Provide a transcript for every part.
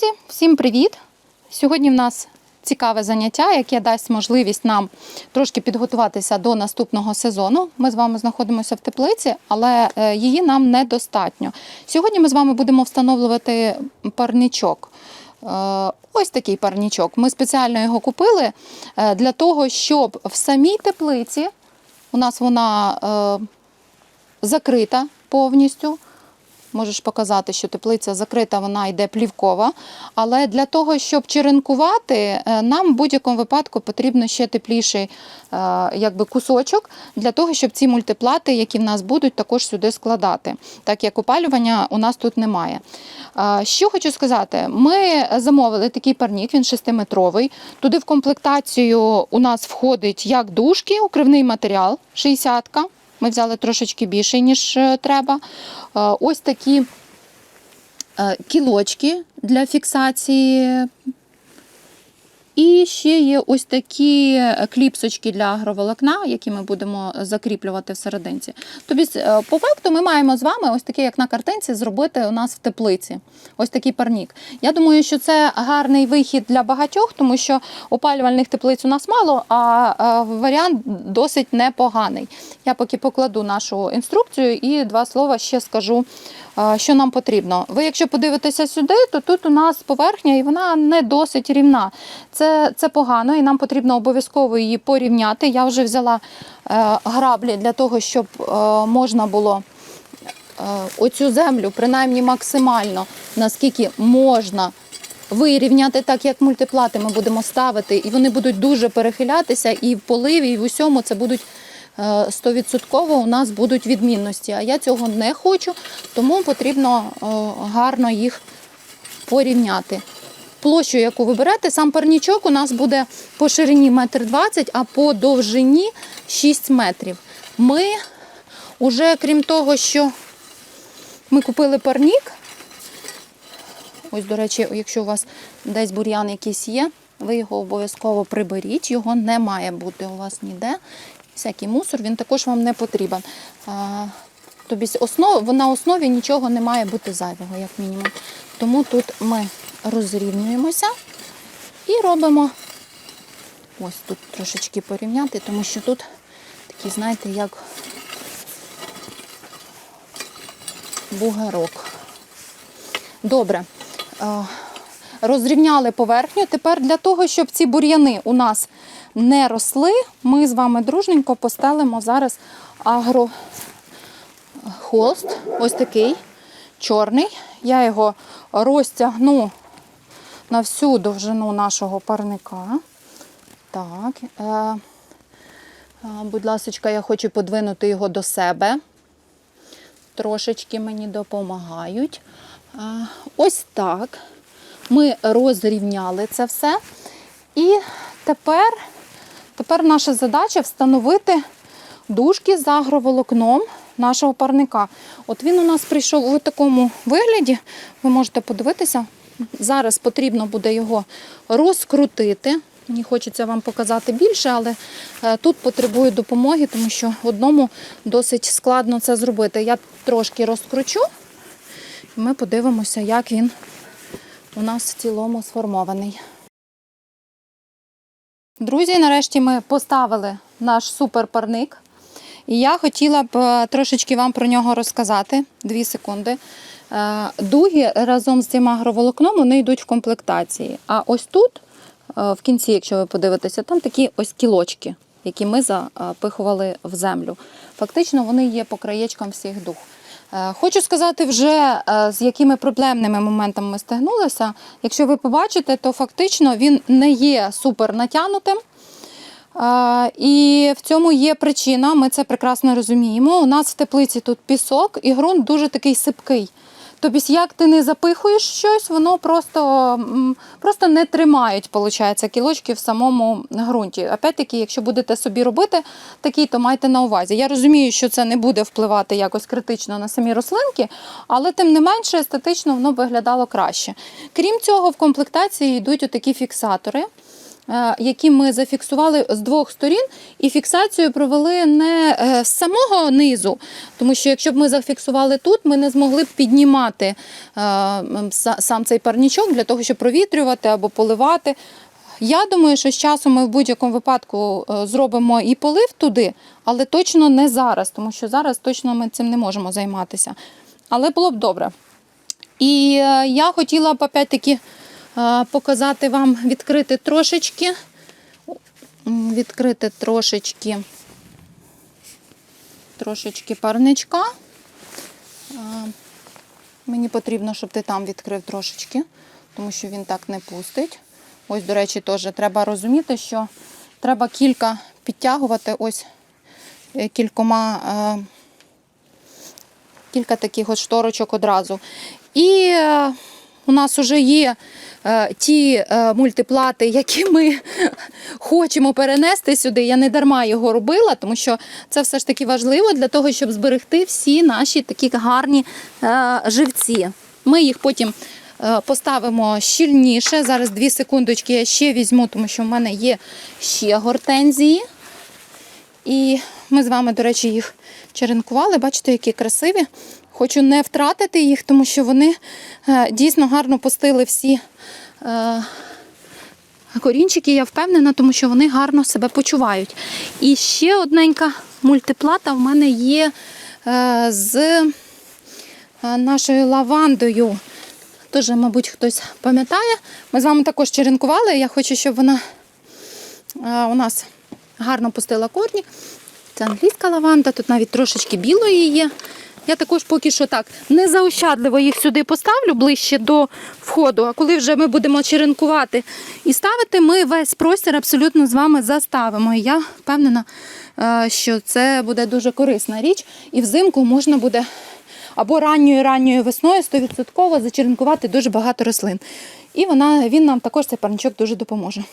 Друзі, всім привіт! Сьогодні в нас цікаве заняття, яке дасть можливість нам трошки підготуватися до наступного сезону. Ми з вами знаходимося в теплиці, але е, її нам недостатньо. Сьогодні ми з вами будемо встановлювати парничок. Е, Ось такий парничок. Ми спеціально його купили е, для того, щоб в самій теплиці у нас вона закрита повністю. Можеш показати, що теплиця закрита, вона йде плівкова. Але для того, щоб черенкувати, е, нам в будь-якому випадку потрібно ще тепліший е, якби, кусочок для того, щоб ці мультиплати, які в нас будуть, також сюди складати, так як опалювання у нас тут немає. Е, Що хочу сказати, ми замовили такий парнік, він 6-метровий. Туди в комплектацію у нас входить як дужки, укривний матеріал 60-ка. Ми взяли трошечки більше, ніж е, треба. Е, Ось такі е, кілочки для фіксації. І ще є ось такі е, кліпсочки для агроволокна, які ми будемо закріплювати всерединці. Тобто, по факту, ми маємо з вами ось таке, як на картинці, зробити у нас в теплиці. Ось такий парнік. Я думаю, що це гарний вихід для багатьох, тому що опалювальних теплиць у нас мало, а е, варіант досить непоганий. Я поки покладу нашу інструкцію і два слова ще скажу, що нам потрібно. Ви, якщо подивитеся сюди, то тут у нас поверхня і вона не досить рівна. Це, це погано, і нам потрібно обов'язково її порівняти. Я вже взяла е, граблі для того, щоб е, можна було е, оцю землю, принаймні максимально, наскільки можна. Вирівняти так, як мультиплати ми будемо ставити, і вони будуть дуже перехилятися, і в поливі, і в усьому це будуть стовідсотково у нас будуть відмінності. А я цього не хочу, тому потрібно е, гарно їх порівняти. Площу, яку ви берете, сам парнічок у нас буде по ширині 1,20 м, а по довжині 6 метрів. Ми вже, крім того, що ми купили парнік, ось, до речі, якщо у вас десь бур'ян якийсь є, ви його обов'язково приберіть, його не має бути у вас ніде. Всякий мусор, він також вам не потрібен. Основ, на основі нічого не має бути зайвого, як мінімум. Тому тут ми розрівнюємося і робимо ось тут трошечки порівняти, тому що тут такий, знаєте, як бугорок. Добре. Розрівняли поверхню. Тепер для того, щоб ці бур'яни у нас не росли, ми з вами дружненько постелимо зараз агро холст, ось такий чорний. Я його розтягну на всю довжину нашого парника. Так, е, е, будь ласка, я хочу подвинути його до себе. Трошечки мені допомагають. Е, ось так. Ми розрівняли це все. І тепер, тепер наша задача встановити дужки з агроволокном нашого парника. От він у нас прийшов у такому вигляді. Ви можете подивитися. Зараз потрібно буде його розкрутити. Мені хочеться вам показати більше, але е, тут потребую допомоги, тому що одному досить складно це зробити. Я трошки розкручу, і ми подивимося, як він у нас в цілому сформований. Друзі, нарешті ми поставили наш суперпарник. І я хотіла б е, трошечки вам про нього розказати. Дві секунди. Е, Дуги разом з цим агроволокном вони йдуть в комплектації. А ось тут, е, в кінці, якщо ви подивитеся, там такі ось кілочки, які ми запихували в землю. Фактично вони є по краєчкам всіх дуг. Е, Хочу сказати вже, е, з якими проблемними моментами ми стигнулися. Якщо ви побачите, то фактично він не є супер натягнутим. І в цьому є причина, ми це прекрасно розуміємо. У нас в теплиці тут пісок і ґрунт дуже такий сипкий. Тобто, як ти не запихуєш щось, воно просто, просто не тримають, виходить, кілочки в самому ґрунті. Опять-таки, якщо будете собі робити такий, то майте на увазі. Я розумію, що це не буде впливати якось критично на самі рослинки, але тим не менше естетично воно виглядало краще. Крім цього, в комплектації йдуть отакі фіксатори. Е, які ми зафіксували з двох сторін, і фіксацію провели не е, з самого низу, тому що якщо б ми зафіксували тут, ми не змогли б піднімати е, сам цей парнічок для того, щоб провітрювати або поливати. Я думаю, що з часом ми в будь-якому випадку зробимо і полив туди, але точно не зараз, тому що зараз точно ми цим не можемо займатися. Але було б добре. І я хотіла б опять-таки показати вам відкрити трошечки. Відкрити трошечки, трошечки парничка. Мені потрібно, щоб ти там відкрив трошечки, тому що він так не пустить. Ось, до речі, теж треба розуміти, що треба кілька підтягувати ось е, кількома. е, кілька таких от шторочок одразу. І е, у нас вже є е, ті е, мультиплати, які ми хочемо перенести сюди. Я не дарма його робила, тому що це все ж таки важливо для того, щоб зберегти всі наші такі гарні е, живці. Ми їх потім е, поставимо щільніше. Зараз дві секундочки я ще візьму, тому що в мене є ще гортензії. І ми з вами, до речі, їх черенкували. Бачите, які красиві. Хочу не втратити їх, тому що вони е, дійсно гарно пустили всі е, корінчики, я впевнена, тому що вони гарно себе почувають. І ще одненька мультиплата в мене є е, з нашою лавандою. Теж, мабуть, хтось пам'ятає. Ми з вами також черенкували. Я хочу, щоб вона у нас гарно пустила корні. Це англійська лаванда, тут навіть трошечки білої є. Я також поки що так незаощадливо їх сюди поставлю ближче до входу. А коли вже ми будемо черенкувати і ставити, ми весь простір абсолютно з вами заставимо. І я впевнена, е, що це буде дуже корисна річ. І взимку можна буде або ранньою ранньою весною 100% зачеренкувати дуже багато рослин. І вона, він нам також цей парничок дуже допоможе.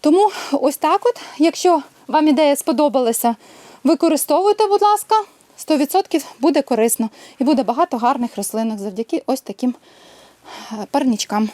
Тому ось так от, якщо вам ідея сподобалася, використовуйте, будь ласка, 100% буде корисно. І буде багато гарних рослинок завдяки ось таким е, парничкам.